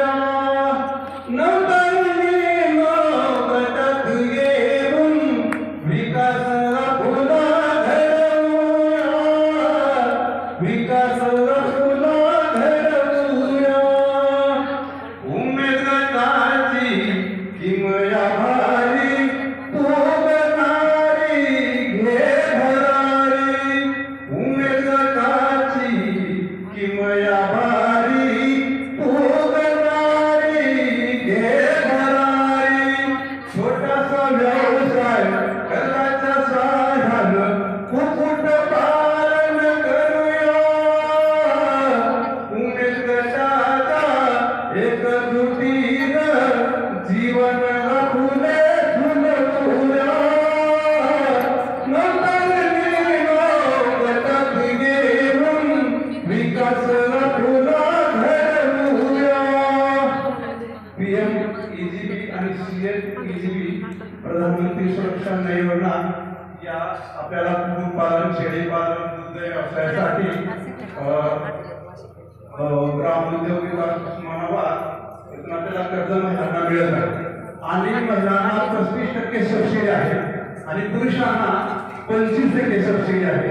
aleluia. Não प्रधानमंत्री सुरक्षा योजना या आपल्याला कुक्कुटपालन शेळीपालन दुग्ध व्यवसायासाठी अ, ग्रामोद्योग विकास म्हणावा इथून आपल्याला कर्ज महिलांना मिळत आहे आणि महिलांना पस्तीस टक्के सबसिडी आहे. आणि पुरुषांना पंचवीस टक्के सबसिडी आहे.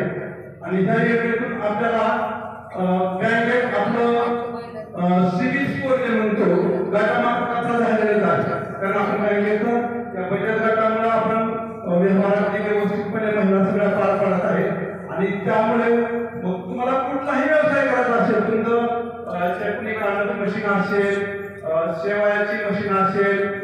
आणि ह्या योजनेतून आपल्याला बँकेत आपलं सिबिल स्कोर जे म्हणतो गटामार्फतचा झालेला आहे कारण आपण बँकेत या बचत गटामुळे आपण व्यवहारात व्यवस्थितपणे महिला सगळ्या पार पडत आहे. आणि त्यामुळे मग तुम्हाला कुठलाही व्यवसाय करायचा असेल तुमचं चटणी काढण्याचं मशीन असेल शेवायाची मशीन असेल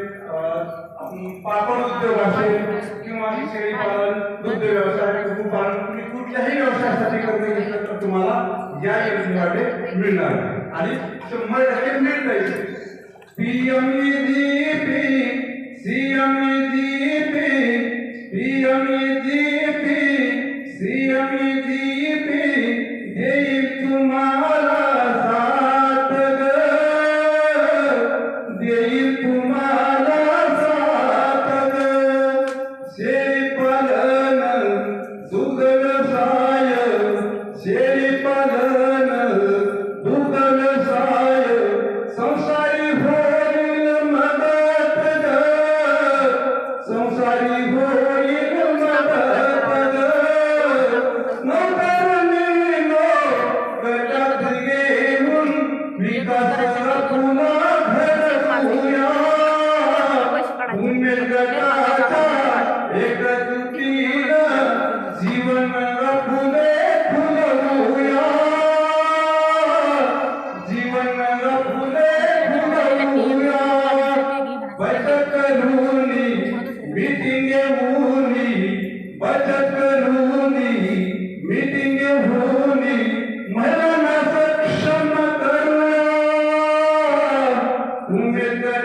पापड उद्योग असेल किंवा शेळी पालन दुग्ध व्यवसाय कुक्कुटपालन कुठल्याही व्यवसायासाठी कर्ज घेतलं तर तुम्हाला या योजनेमध्ये मिळणार. आणि शंभर टक्के मिळत आहे पीएमई Lord.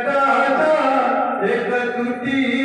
تھا تا هڪڙي ٽٽي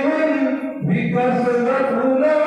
Because the love